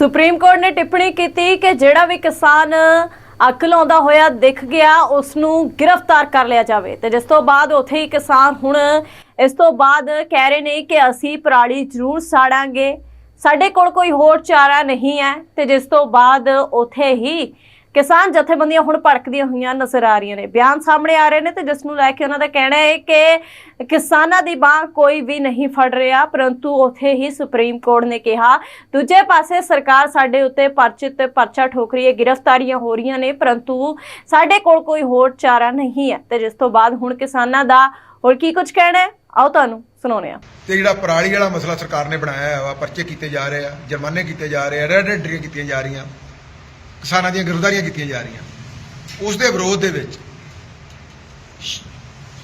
Supreme court ਨੇ ਟਿੱਪਣੀ ਕੀਤੀ ਕਿ ਜਿਹੜਾ ਵੀ ਕਿਸਾਨ ਅੱਗ ਲਾਉਂਦਾ ਹੋਇਆ ਦਿਖ ਗਿਆ ਉਸ ਨੂੰ ਗ੍ਰਿਫਤਾਰ ਕਰ ਲਿਆ ਜਾਵੇ। ਤੇ ਜਿਸ ਤੋਂ ਬਾਅਦ ਉੱਥੇ ਹੀ ਕਿਸਾਨ ਹੁਣ ਇਸ ਤੋਂ ਬਾਅਦ ਕਹਿ ਰਹੇ ਨੇ ਕਿ ਅਸੀਂ ਪਰਾਲੀ ਜ਼ਰੂਰ ਸਾੜਾਂਗੇ। ਸਾਡੇ ਕੋਲ ਕੋਈ ਹੋਰ ਚਾਰਾ ਨਹੀਂ ਹੈ ਤੇ ਜਿਸ ਤੋਂ ਬਾਅਦ ਉੱਥੇ ਹੀ ਕਿਸਾਨ ਜਥੇਬੰਦੀਆਂ ਹੁਣ ਭੜਕਦੀਆਂ ਹੋਈਆਂ ਨਜ਼ਰ ਆ ਰਹੀਆਂ ਨੇ। ਬਿਆਨ ਸਾਹਮਣੇ ਆ ਰਹੇ ਨੇ ਤੇ ਜਿਸ ਨੂੰ ਲੈ ਕੇ ਉਹਨਾਂ ਦਾ ਕਹਿਣਾ ਹੈ ਕਿ ਕਿਸਾਨਾਂ ਦੀ ਬਾਹ ਕੋਈ ਵੀ ਨਹੀਂ ਫੜ ਰਿਹਾ, ਪਰੰਤੂ ਉੱਥੇ ਹੀ ਸੁਪਰੀਮ ਕੋਰਟ ਨੇ ਕਿਹਾ, ਦੂਜੇ ਪਾਸੇ ਸਰਕਾਰ ਸਾਡੇ ਉੱਤੇ ਪਰਚੇ ਤੇ ਪਰਚਾ ਠੋਕ ਰਹੀ ਹੈ, ਗ੍ਰਿਫਤਾਰੀਆਂ ਹੋ ਰਹੀਆਂ ਨੇ, ਪਰੰਤੂ ਸਾਡੇ ਕੋਲ ਕੋਈ ਹੋਰ ਚਾਰਾ ਨਹੀਂ ਹੈ। ਤੇ ਜਿਸ ਤੋਂ ਬਾਅਦ ਹੁਣ ਕਿਸਾਨਾਂ ਦਾ ਹੋਰ ਕੀ ਕੁਝ ਕਹਿਣਾ ਹੈ? ਆਓ ਤੁਹਾਨੂੰ ਸੁਣਾਉਂਦੇ ਹਾਂ। ਤੇ ਜਿਹੜਾ ਪਰਾਲੀ ਵਾਲਾ ਮਸਲਾ ਸਰਕਾਰ ਨੇ ਬਣਾਇਆ ਵਾ ਪਰਚੇ ਕੀਤੇ ਜਾ ਰਹੇ ਆ, ਜੁਰਮਾਨੇ ਕੀਤੇ ਜਾ ਰਹੇ ਆ, ਰੈਡ ਐਂਟਰੀਆਂ ਕੀਤੀਆਂ ਜਾ ਰਹੀਆਂ। ਕਿਸਾਨਾਂ ਦੀਆਂ ਗ੍ਰਿਫਤਾਰੀਆਂ ਕੀਤੀਆਂ ਜਾ ਰਹੀਆਂ। ਉਸ ਦੇ ਵਿਰੋਧ ਦੇ ਵਿੱਚ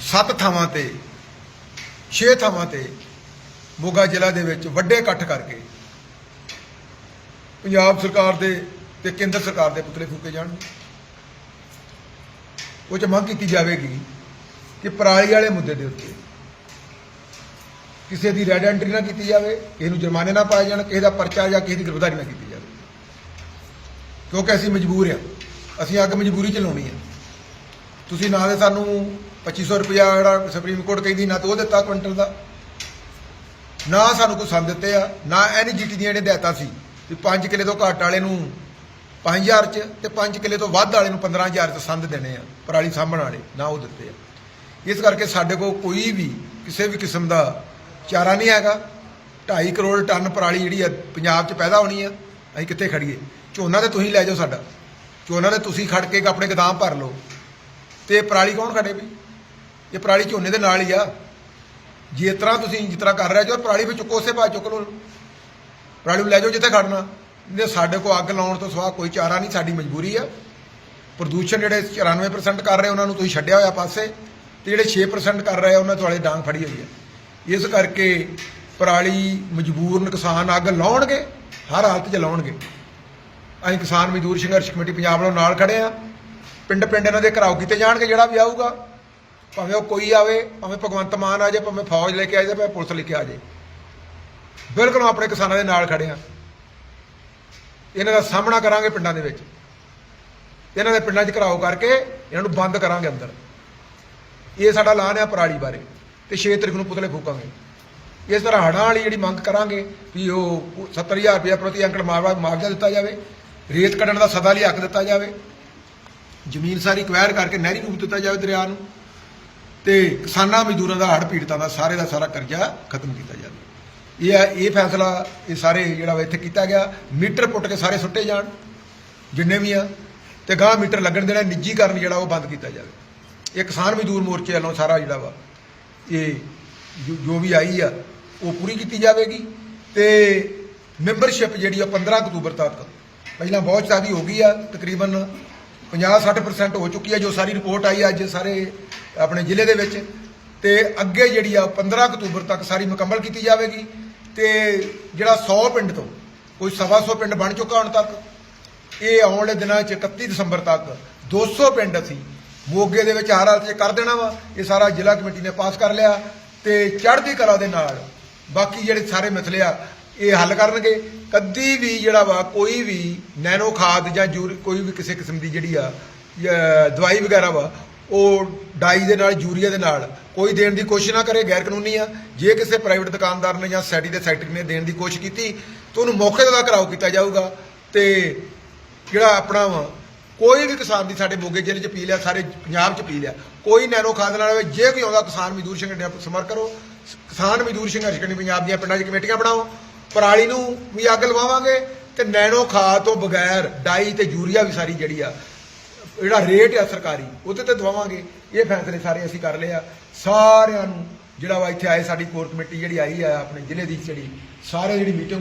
ਸੱਤ ਥਾਵਾਂ ਤੇ, ਛੇ ਥਾਵਾਂ ਤੇ ਮੋਗਾ ਜ਼ਿਲ੍ਹਾ ਦੇ ਵਿੱਚ ਵੱਡੇ ਇਕੱਠ ਕਰਕੇ ਪੰਜਾਬ ਸਰਕਾਰ ਦੇ ਤੇ ਕੇਂਦਰ ਸਰਕਾਰ ਦੇ ਪੁਤਲੇ ਫੂਕੇ ਜਾਣਗੇ ਉਹ ਚ ਮੰਗ ਕੀਤੀ ਜਾਵੇਗੀ ਕਿ ਪਰਾਲੀ ਵਾਲੇ ਮੁੱਦੇ ਦੇ ਉੱਤੇ ਕਿਸੇ ਦੀ ਰੈਡ ਐਂਟਰੀ ਨਾ ਕੀਤੀ ਜਾਵੇ, ਕਿਸੇ ਨੂੰ ਜੁਰਮਾਨੇ ਨਾ ਪਾਏ ਜਾਣ, ਕਿਸੇ ਦਾ ਪਰਚਾ ਜਾਂ ਕਿਸੇ ਦੀ ਗ੍ਰਿਫਤਾਰੀ ਨਾ ਕੀਤੀ ਕਿਉਂਕਿ ਅਸੀਂ ਮਜਬੂਰ ਆ। ਅਸੀਂ ਅੱਗ ਮਜਬੂਰੀ ਚ ਲਾਉਣੀ ਆ। ਤੁਸੀਂ ਨਾ ਦੇ ਸਾਨੂੰ 2500 ਰੁਪਇਆ ਜਿਹੜਾ ਸੁਪਰੀਮ ਕੋਰਟ ਕਹਿੰਦੀ, ਨਾ ਤਾਂ ਉਹ ਦਿੱਤਾ ਕੁਇੰਟਲ ਦਾ। ਨਾ ਸਾਨੂੰ ਕੋਈ ਸੰਦ ਦਿੱਤੇ ਆ, ਨਾ ਐਨਜੀਟੀ ਦੀਆਂ ਜਿਹੜੀਆਂ ਹਦਾਇਤਾਂ ਸੀ ਵੀ 5 ਕਿੱਲੇ ਤੋਂ ਘੱਟ ਵਾਲੇ ਨੂੰ 5000 ਚ ਤੇ 5 ਕਿੱਲੇ ਤੋਂ ਵੱਧ ਵਾਲੇ ਨੂੰ 15000 ਚ ਸੰਦ ਦੇਣੇ ਆ, ਪਰਾਲੀ ਸਾਂਭਣ ਵਾਲੇ, ਨਾ ਉਹ ਦਿੱਤੇ ਆ। ਇਸ ਕਰਕੇ ਸਾਡੇ ਕੋਲ ਕੋਈ ਵੀ ਕਿਸੇ ਵੀ ਕਿਸਮ ਦਾ ਚਾਰਾ ਨਹੀਂ ਹੈਗਾ। 2.5 ਕਰੋੜ ਟਨ ਪਰਾਲੀ ਜਿਹੜੀ ਆ ਪੰਜਾਬ 'ਚ ਪੈਦਾ ਹੋਣੀ ਆ, ਅਸੀਂ ਕਿੱਥੇ ਖੜੀਏ ਝੋਨਾ ਤੇ ਤੁਸੀਂ ਲੈ ਜਾਓ ਸਾਡਾ। ਝੋਨਾ ਤੇ ਤੁਸੀਂ ਖੜ ਕੇ ਆਪਣੇ ਗਦਾਮ ਭਰ ਲਓ। ਤੇ ਪਰਾਲੀ ਕੌਣ ਖੜੇ ਵੀ? ਇਹ ਪਰਾਲੀ ਝੋਨੇ ਦੇ ਨਾਲ ਹੀ ਆ। ਜੇ ਤਰ੍ਹਾਂ ਤੁਸੀਂ ਜਿਸ ਤਰ੍ਹਾਂ ਕਰ ਰਹੇ ਜੋ ਪਰਾਲੀ ਵਿੱਚ ਚੁੱਕੋ, ਉਸੇ ਬਾਅਦ ਚੁੱਕ ਲਓ। ਪਰਾਲੀ ਨੂੰ ਲੈ ਜਾਓ ਜਿੱਥੇ ਖੜਨਾ। ਨਹੀਂ ਸਾਡੇ ਕੋਲ ਅੱਗ ਲਾਉਣ ਤੋਂ ਸਿਵਾ ਕੋਈ ਚਾਰਾ ਨਹੀਂ, ਸਾਡੀ ਮਜਬੂਰੀ ਆ। ਪ੍ਰਦੂਸ਼ਣ ਜਿਹੜੇ 94% ਕਰ ਰਹੇ, ਉਹਨਾਂ ਨੂੰ ਤੁਸੀਂ ਛੱਡਿਆ ਹੋਇਆ ਪਾਸੇ। ਤੇ ਜਿਹੜੇ 6% ਕਰ ਰਹੇ ਆ, ਉਹਨਾਂ ਤੁਹਾਡੇ ਡਾਂਗ ਫੜੀ ਹੋਈ ਹੈ ਇਸ ਕਰਕੇ ਪਰਾਲੀ ਮਜਬੂਰਨ ਕਿਸਾਨ ਅੱਗ ਲਾਉਣਗੇ, ਹਰ ਹਾਲਤ 'ਚ ਲਾਉਣਗੇ। ਅਸੀਂ ਕਿਸਾਨ ਮਜ਼ਦੂਰ ਸੰਘਰਸ਼ ਕਮੇਟੀ ਪੰਜਾਬ ਵੱਲੋਂ ਨਾਲ ਖੜੇ ਆ ਪਿੰਡ ਪਿੰਡ ਇਹਨਾਂ ਦੇ ਘਰਾਓ ਕੀਤੇ ਜਾਣਗੇ ਜਿਹੜਾ ਵੀ ਆਊਗਾ। ਭਾਵੇਂ ਉਹ ਕੋਈ ਆਵੇ, ਭਾਵੇਂ ਭਗਵੰਤ ਮਾਨ ਆ ਜਾਏ ਭਾਵੇਂ ਫੌਜ ਲੈ ਕੇ ਆ ਜਾਏ ਭਾਵੇਂ ਪੁਲਿਸ ਲੈ ਕੇ ਆ ਜਾਏ ਬਿਲਕੁਲ ਆਪਣੇ ਕਿਸਾਨਾਂ ਦੇ ਨਾਲ ਖੜੇ ਆ ਇਹਨਾਂ ਦਾ ਸਾਹਮਣਾ ਕਰਾਂਗੇ ਪਿੰਡਾਂ ਦੇ ਵਿੱਚ। ਇਹਨਾਂ ਦੇ ਪਿੰਡਾਂ 'ਚ ਘਰਾਓ ਕਰਕੇ ਇਹਨਾਂ ਨੂੰ ਬੰਦ ਕਰਾਂਗੇ ਅੰਦਰ। ਇਹ ਸਾਡਾ ਐਲਾਨ ਆ ਪਰਾਲੀ ਬਾਰੇ ਤੇ 6 ਤਰੀਕ ਨੂੰ ਪੁਤਲੇ ਫੂਕਾਂਗੇ। ਇਸ ਤਰ੍ਹਾਂ ਹੜਾਂ ਵਾਲੀ ਜਿਹੜੀ ਮੰਗ ਕਰਾਂਗੇ ਵੀ ਉਹ 70000 ਰੁਪਏ ਪ੍ਰਤੀ ਅੰਕੜ ਮੁਆਵਜ਼ਾ ਮੁਆਵਜ਼ਾ ਦਿੱਤਾ ਜਾਵੇ। ਰੇਤ ਕੱਢਣ ਦਾ ਸਦਾ ਲਈ ਹੱਕ ਦਿੱਤਾ ਜਾਵੇ। ਜ਼ਮੀਨ ਸਾਰੀ ਕੁਐਰ ਕਰਕੇ ਨਹਿਰੀ ਰੂਪ ਦਿੱਤਾ ਜਾਵੇ ਦਰਿਆ ਨੂੰ। ਤੇ ਕਿਸਾਨਾਂ, ਮਜ਼ਦੂਰਾਂ ਦਾ, ਹੜ੍ਹ ਪੀੜਤਾਂ ਦਾ ਸਾਰੇ ਦਾ ਸਾਰਾ ਕਰਜ਼ਾ ਖਤਮ ਕੀਤਾ ਜਾਵੇ। ਇਹ ਹੈ, ਇਹ ਫੈਸਲਾ ਇਹ ਸਾਰੇ ਜਿਹੜਾ ਵਾ ਇੱਥੇ ਕੀਤਾ ਗਿਆ। ਮੀਟਰ ਪੁੱਟ ਕੇ ਸਾਰੇ ਸੁੱਟੇ ਜਾਣ, ਜਿੰਨੇ ਵੀ ਆ। ਤੇ ਗਾਂ ਮੀਟਰ ਲੱਗਣ ਦੇਣਾ, ਨਿੱਜੀਕਰਨ ਜਿਹੜਾ ਉਹ ਬੰਦ ਕੀਤਾ ਜਾਵੇ। ਇਹ ਕਿਸਾਨ ਮਜ਼ਦੂਰ ਮੋਰਚੇ ਵੱਲੋਂ ਸਾਰਾ ਜਿਹੜਾ ਵਾ, ਇਹ ਜੋ- ਜੋ ਵੀ ਆਈ ਆ, ਉਹ ਪੂਰੀ ਕੀਤੀ ਜਾਵੇਗੀ। ਤੇ ਮੈਂਬਰਸ਼ਿਪ ਜਿਹੜੀ ਆ 15 ਅਕਤੂਬਰ ਤੱਕ ਪਹਿਲਾਂ ਬਹੁਤ ਜ਼ਿਆਦੀ ਹੋ ਗਈ ਆ, ਤਕਰੀਬਨ 50-60% ਹੋ ਚੁੱਕੀ ਆ ਜੋ ਸਾਰੀ ਰਿਪੋਰਟ ਆਈ ਅੱਜ ਸਾਰੇ ਆਪਣੇ ਜ਼ਿਲ੍ਹੇ ਦੇ ਵਿੱਚ। ਤੇ ਅੱਗੇ ਜਿਹੜੀ ਆ 15 ਅਕਤੂਬਰ ਤੱਕ ਸਾਰੀ ਮੁਕੰਮਲ ਕੀਤੀ ਜਾਵੇਗੀ ਤੇ ਜਿਹੜਾ 100 ਪਿੰਡ ਤੋਂ ਕੋਈ ਸਵਾ ਸੌ ਪਿੰਡ ਬਣ ਚੁੱਕਾ ਹੁਣ ਤੱਕ, ਇਹ ਆਉਣ ਵਾਲੇ ਦਿਨਾਂ 'ਚ 31 ਦਸੰਬਰ ਤੱਕ 200 ਪਿੰਡ ਅਸੀਂ ਮੋਗੇ ਦੇ ਵਿੱਚ ਹਰ ਹਾਲਤ 'ਚ ਕਰ ਦੇਣਾ ਵਾ, ਇਹ ਸਾਰਾ ਜ਼ਿਲ੍ਹਾ ਕਮੇਟੀ ਨੇ ਪਾਸ ਕਰ ਲਿਆ ਤੇ ਚੜ੍ਹਦੀ ਕਲਾ ਦੇ ਨਾਲ ਬਾਕੀ ਜਿਹੜੇ ਸਾਰੇ ਮਸਲੇ ਆ ਇਹ ਹੱਲ ਕਰਨਗੇ। ਕਦੀ ਵੀ ਜਿਹੜਾ ਵਾ, ਕੋਈ ਵੀ ਨੈਨੋ ਖਾਦ ਜਾਂ ਜੂਰ, ਕੋਈ ਵੀ ਕਿਸੇ ਕਿਸਮ ਦੀ ਜਿਹੜੀ ਆ ਦਵਾਈ ਵਗੈਰਾ ਵਾ, ਉਹ ਡਾਈ ਦੇ ਨਾਲ, ਯੂਰੀਆ ਦੇ ਨਾਲ ਕੋਈ ਦੇਣ ਦੀ ਕੋਸ਼ਿਸ਼ ਨਾ ਕਰੇ ਗੈਰ ਕਾਨੂੰਨੀ ਆ। ਜੇ ਕਿਸੇ ਪ੍ਰਾਈਵੇਟ ਦੁਕਾਨਦਾਰ ਨੇ ਜਾਂ ਸੈਟੀ ਦੇ ਸੈਕਟਰੀ ਨੇ ਦੇਣ ਦੀ ਕੋਸ਼ਿਸ਼ ਕੀਤੀ, ਤਾਂ ਉਹਨੂੰ ਮੌਕੇ ਤੇ ਦਾ ਘਰਾਓ ਕੀਤਾ ਜਾਊਗਾ ਤੇ ਜਿਹੜਾ ਆਪਣਾ ਵਾ, ਕੋਈ ਵੀ ਕਿਸਾਨ ਦੀ ਸਾਡੇ ਮੋਗੇ ਜ਼ਿਲ੍ਹੇ 'ਚ ਪੀ ਲਿਆ ਸਾਰੇ ਪੰਜਾਬ 'ਚ ਪੀ ਲਿਆ ਕੋਈ ਨੈਨੋ ਖਾਦ ਨਾਲ ਆਵੇ ਜੇ ਕੋਈ ਆਉਂਦਾ, ਕਿਸਾਨ ਮਜ਼ਦੂਰ ਸੰਗਠਨ ਨਾਲ ਸੰਪਰਕ ਕਰੋ। ਕਿਸਾਨ ਮਜ਼ਦੂਰ ਸੰਘਰਸ਼ ਕਮੇਟੀ ਪੰਜਾਬ ਦੀਆਂ ਪਿੰਡਾਂ 'ਚ ਕਮੇਟੀਆਂ ਬਣਾਓ। ਪਰਾਲੀ ਨੂੰ ਵੀ ਅੱਗ ਲਵਾਵਾਂਗੇ ਤੇ ਨੈਣੋ ਖਾਦ ਤੋਂ ਬਗੈਰ ਡਾਈ ਤੇ ਯੂਰੀਆ ਵੀ ਸਾਰੀ ਜਿਹੜੀ ਆ, ਜਿਹੜਾ ਰੇਟ ਆ ਸਰਕਾਰੀ, ਉਹਦੇ ਤੇ ਦਵਾਵਾਂਗੇ। ਇਹ ਫੈਸਲੇ ਸਾਰੇ ਅਸੀਂ ਕਰ ਲਏ ਆ। ਸਾਰਿਆਂ ਨੂੰ ਜਿਹੜਾ ਵਾ ਇੱਥੇ ਆਏ ਸਾਡੀ ਕੋਰ ਕਮੇਟੀ ਜਿਹੜੀ ਆਈ ਆ, ਆਪਣੇ ਜ਼ਿਲ੍ਹੇ ਦੀ ਜਿਹੜੀ, ਸਾਰੇ ਜਿਹੜੀ ਮੀਟਿੰਗ